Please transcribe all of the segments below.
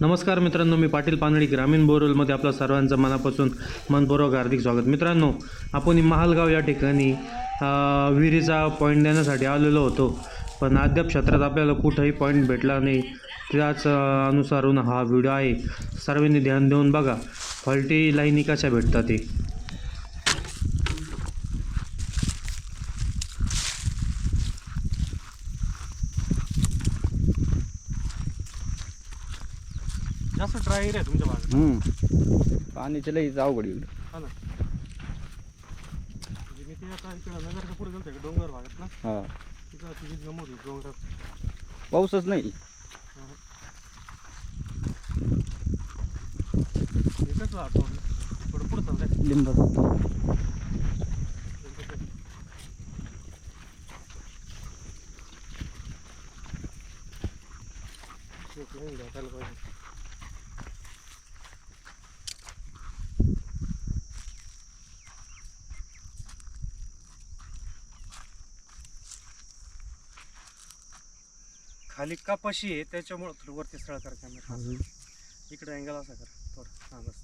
नमस्कार मित्रांनो मी पाटील पानडी ग्रामीण बोरवेलमध्ये आपल्या सर्वांचं मनापासून मनपूर्वक हार्दिक स्वागत. मित्रांनो आपण महालगाव या ठिकाणी विहिरीचा पॉईंट देण्यासाठी आलेलो होतो पण अद्याप क्षेत्रात आपल्याला कुठंही पॉईंट भेटला नाही. त्याच अनुसारून हा व्हिडिओ आहे. सर्वांनी ध्यान देऊन बघा फॉल्टी लाईनी कशा भेटतात ते आहे तुमच्या भागात हम्म. पाण्याची लईच अवघड इकडं हा ना. म्हणजे मी ते आता इकडं नगरच्या पुढे गेलो होतो डोंगर भागात ना. हा. तिथं तिची गमत होती डोंगरात पाऊसच नाही. एकच थोडं पुढं चालतंय लिंबाचा. भेटायला पाहिजे. खाली कपाशी आहे त्याच्यामुळं थोडं वरती स्थळ कर कॅमेरा इकडे अँगल असा कर थोडं. हां बस.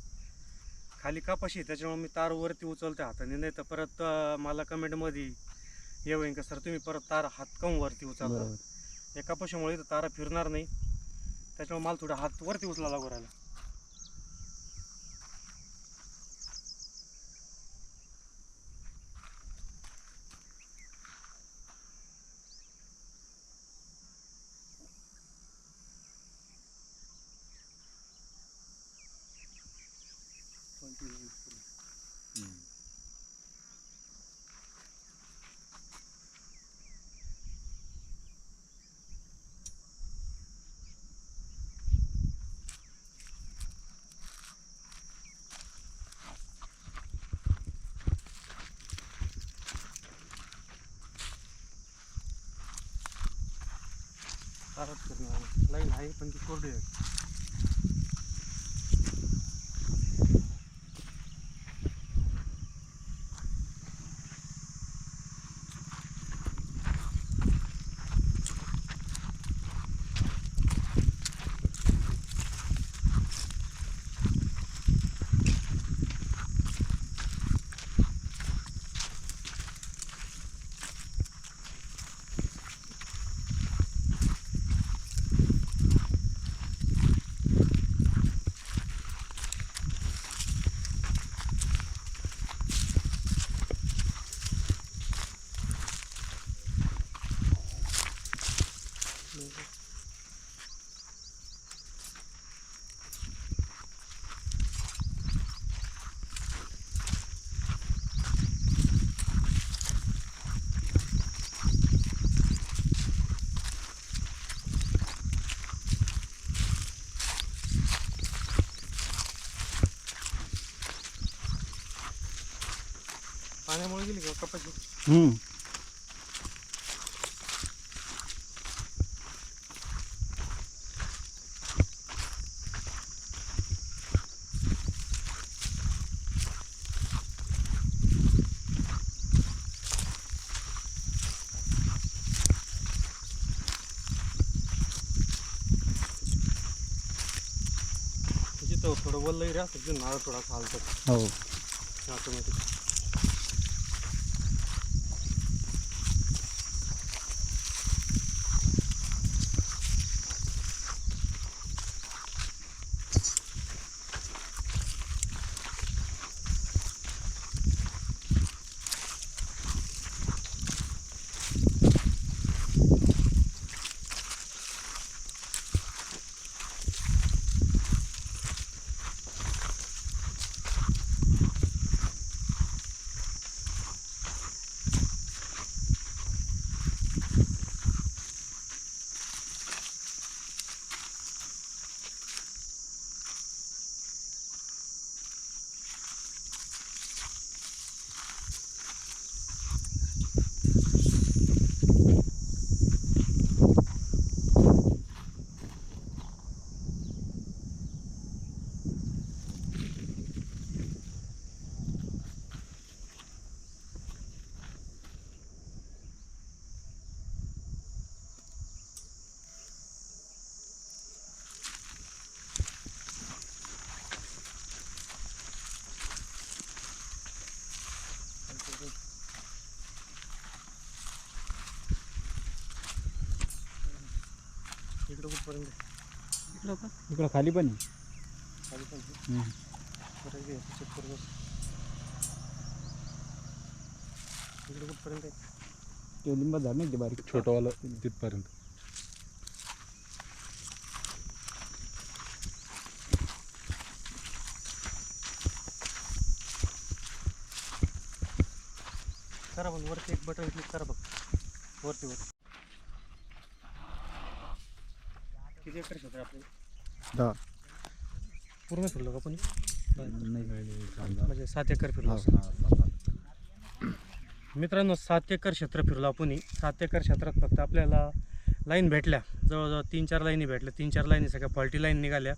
खाली कपाशी आहे त्याच्यामुळे मी तार वरती उचलते हाताने नाही तर परत अं, मला कमेंटमध्ये होईन का सर तुम्ही परत तार हात काऊन वरती उचलता? बरोबर. या कपाशीमुळे इथं तारा फिरणार नाही. त्याच्यामुळे मला थोडा हात वरती उचला लागू राहिला. ताराच करणार लाईन आहे पण ती कोरडी आहे. पाण्यामुळे गेली का कपाशी? हम्म. जिथं थोडं वल्ल एरिया असतं तिथं नारळ थोडा खालतं हो ऑटोमॅटिक इकडं कुठपर्यंत? इकडं का इकडं खाली पण आहे. खाली पण आहे. हम्म. बरं घे चेक करू बस. इकडं कुठपर्यंत आहे ते लिंबा झाड नाही ते बारीक? छोटंवालं तिथपर्यंत. करा पण वरती एक बटन क्लिक करा बघ. वरती वर किती एकर क्षेत्र आहे आपलं? दहा. पूर्ण फिरलो का नाही. म्हणजे सात एकर फिरलो. असं. मित्रांनो सात एकर क्षेत्र फिरलो आपण सात एकर क्षेत्रात फक्त आपल्याला लाईन भेटल्या. जवळजवळ तीन चार लाईनी भेटल्या. तीन चार लाईनी सगळ्या फॉल्टी लाईन निघाल्या.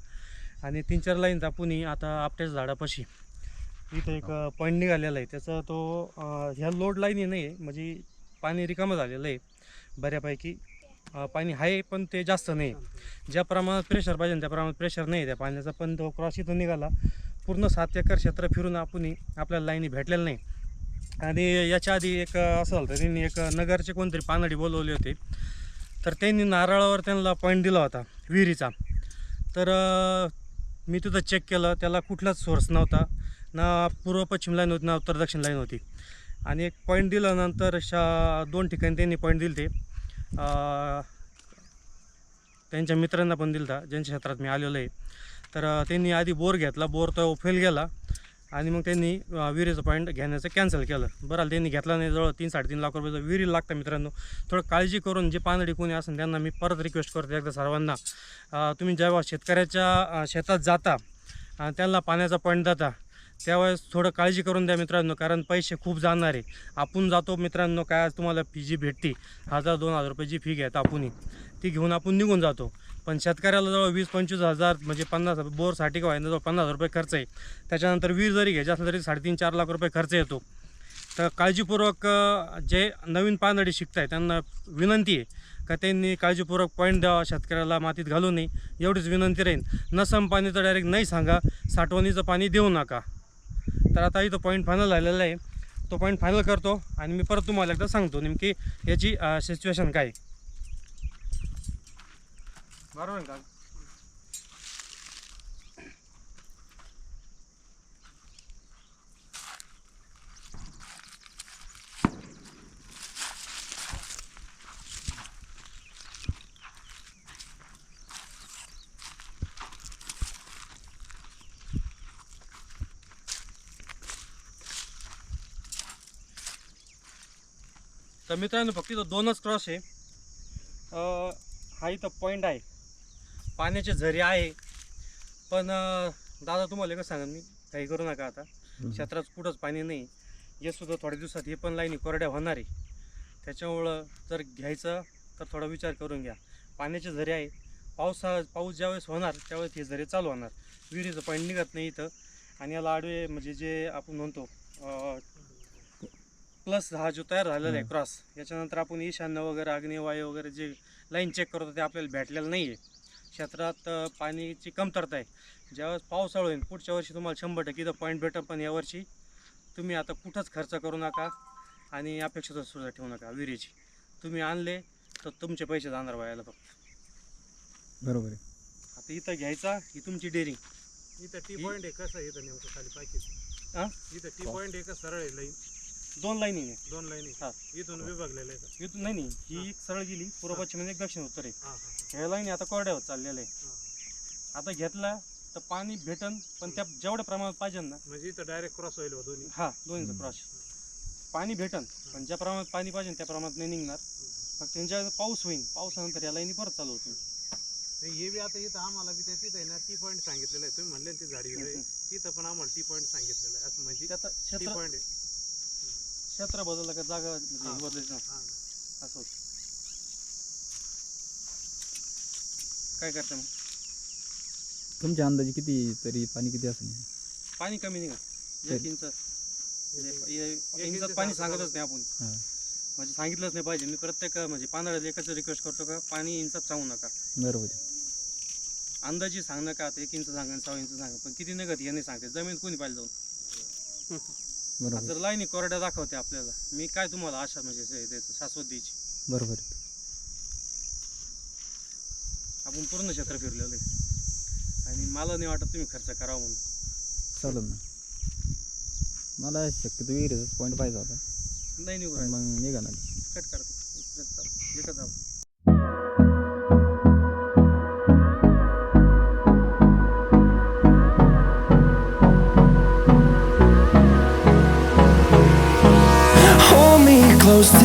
आणि तीन चार लाईन आपण आता आपट्याच्या झाडापाशी. इथं एक पॉईंट निघालेला आहे. त्याचा तो अं, ह्या लोड लाईनी नाही आहे म्हणजे पाणी रिकामं झालेलं आहे बऱ्यापैकी. पाणी आहे पण ते जास्त नाही. ज्या प्रमाणात प्रेशर पाहिजे त्या प्रमाणात प्रेशर नाही त्या पाण्याचा. पण तो क्रॉस इथून निघाला पूर्ण सात एकर क्षेत्र फिरून आपण आपल्याला लाईनी भेटलेलं नाही. आणि याच्या आधी एक असं झालं होतं, त्यांनी एक नगरचे कोणतरी पानडी बोलवले होते. तर त्यांनी नारळावर त्यांना पॉईंट दिला होता विहिरीचा. तर मी तिथं चेक केलं त्याला कुठलाच सोर्स नव्हता. ना पूर्व पश्चिम लाईन होती ना उत्तर दक्षिण लाईन होती. आणि एक पॉईंट दिल्यानंतर शा दोन ठिकाणी त्यांनी पॉईंट दिले ते त्यांच्या मित्रांना पण दिलता ज्यांच्या क्षेत्रात मी आलेलो आहे. तर त्यांनी आधी बोर घेतला बोर तो फेल गेला आणि मग त्यांनी विहिरीचं पॉईंट घेण्याचं कॅन्सल केलं. बरं त्यांनी घेतला नाही जवळ तीन साडेतीन लाख रुपयाचं विहिरी लागतं मित्रांनो. थोडं काळजी करून जे पानडी कोणी असेल त्यांना मी परत रिक्वेस्ट करतो एकदा सर्वांना. तुम्ही जेव्हा शेतकऱ्याच्या शेतात जाता त्यांना पाण्याचा पॉईंट देता. त्यावेळेस थोडं काळजी करून द्या मित्रांनो कारण पैसे खूप जाणार आहे. आपण जातो मित्रांनो काय आज तुम्हाला फी जी भेटते. हजार दोन हजार रुपयाची फी घेता आपणही. ती घेऊन आपण निघून जातो. पण शेतकऱ्याला जवळ वीस पंचवीस हजार म्हणजे पन्नास बोरसाठी किंवा जवळ पन्नास हजार रुपये खर्च आहे. त्याच्यानंतर वीज जरी घ्यायची असलं तरी साडेतीन चार लाख रुपये खर्च येतो. तर काळजीपूर्वक जे नवीन पानडी शिकत आहे त्यांना विनंती आहे का त्यांनी काळजीपूर्वक पॉईंट द्यावा शेतकऱ्याला मातीत घालू नये. एवढीच विनंती राहील नसम पाणी तर डायरेक्ट नाही सांगा साठवणीचं पाणी देऊ नका. तर आता इथं पॉईंट फायनल झालेला आहे तो पॉईंट फायनल करतो आणि मी परत तुम्हाला एकदा सांगतो नेमकी याची सिच्युएशन काय आहे. बरोबर का तर मित्रांनो फक्त इथं दोनच क्रॉस आहे. हा इथं पॉईंट आहे. पाण्याचे झरे आहे. पण दादा तुम्हाला एकच सांगा मी काही करू नका आता. क्षेत्रात कुठंच पाणी नाही. हे सुद्धा थोड्या दिवसात हे पण लाईनी कोरड्या होणार आहे. त्याच्यामुळं जर घ्यायचं तर थोडा विचार करून घ्या. पाण्याचे झरे आहे. पावसा पाऊस ज्यावेळेस होणार त्यावेळेस हे झरे चालू होणार. विहिरीचं पाणी निघत नाही इथं. आणि याला आडवे म्हणजे जे आपण म्हणतो प्लस हा जो तयार झालेला आहे. क्रॉस. याच्यानंतर आपण ईशान्य वगैरे अग्निवायू वगैरे जे लाईन चेक करतो ते आपल्याला भेटलेलं नाही आहे क्षेत्रात पाण्याची कमतरता आहे. ज्यावेळेस पावसाळा होईल पुढच्या वर्षी तुम्हाला शंभर टक्के इथं पॉईंट भेटेल पण यावर्षी तुम्ही आता कुठंच खर्च करू नका आणि अपेक्षा सुद्धा ठेवू नका विहिरीची. तुम्ही आणले तर तुमचे पैसे जाणार व्हायला फक्त. बरोबर आहे. आता इथं घ्यायचा ही तुमची डेअरिंग इथं टी पॉईंट आहे कसं आहे इथं नेमकं खाली पाहिजे. हा? इथं टी पॉईंट आहे का सरळ आहे लाईन दोन लाईनीने दोन लाईन. हा. इथून विभागलेलं आहे का? इथून नाही नाही. ही एक सरळ गेली पूर्व पश्चिम आणि एक दक्षिण उत्तर आहे. हा हा ह्या लाईनी आता कोरड्या होत चाललेल्या आहे हा. आता घेतला तर पाणी भेटन पण त्या जेवढ्या प्रमाणात पाहिजे ना. म्हणजे इथं डायरेक्ट क्रॉस होईल बा दोन्ही. हा दोन्हीचं क्रॉस पाणी भेटन पण ज्या प्रमाणात पाणी पाहिजे त्या प्रमाणात नाही निघणार. फक्त त्यांच्या पाऊस होईल पावसानंतर या लाईनी परत चालू होतील. नाही, हे बी आता इथं आम्हाला बी त्या तिथं आहे ना टी पॉईंट सांगितलेलं आहे. तुम्ही म्हणले ना ती झाडी. तिथं पण आम्हाला टी पॉईंट सांगितलेलं आहे. असं म्हणजे आता टी क्षेत्र पॉईंट आहे. क्षेत्र बदललं का जागा. म्हणजे बदलायचं ना हा. ना. असं होतं. काय करता मग? तुमच्या अंदाजे किती तरी पाणी किती असेल? पाणी कमी निघत एक इंच. म्हणजे ये- एक इंचात इंच पाणी सांगतच नाही आपण. हां. म्हणजे सांगितलंच नाही पाहिजे. मी प्रत्येक म्हणजे पांदळ्यात एकच रिक्वेस्ट करतो का पाणी इंचात सांगू नका. बरोबर आहे. अंदाजे सांग नका. आता एक इंच सांगा सहा इंच सांगा. पण किती निघत हे नाही सांगते जमीन कोणी पाहिजे जाऊन? बरोबर. जर लाईनी कोरड्या दाखवते आपल्याला मी काय तुम्हाला आशा म्हणजे शाश्वत द्यायची. बरोबर. आपण पूर्ण क्षेत्र फिरलेलो आहे. आणि मला नाही वाटत तुम्ही खर्च करावा म्हणून. चालेल ना. मला शक्यतो विहिरीचाच पॉईंट पाहिजे होता. नाही निघू पण राहिला. मग निघा ना कट करतो. एकच जाऊ. usted.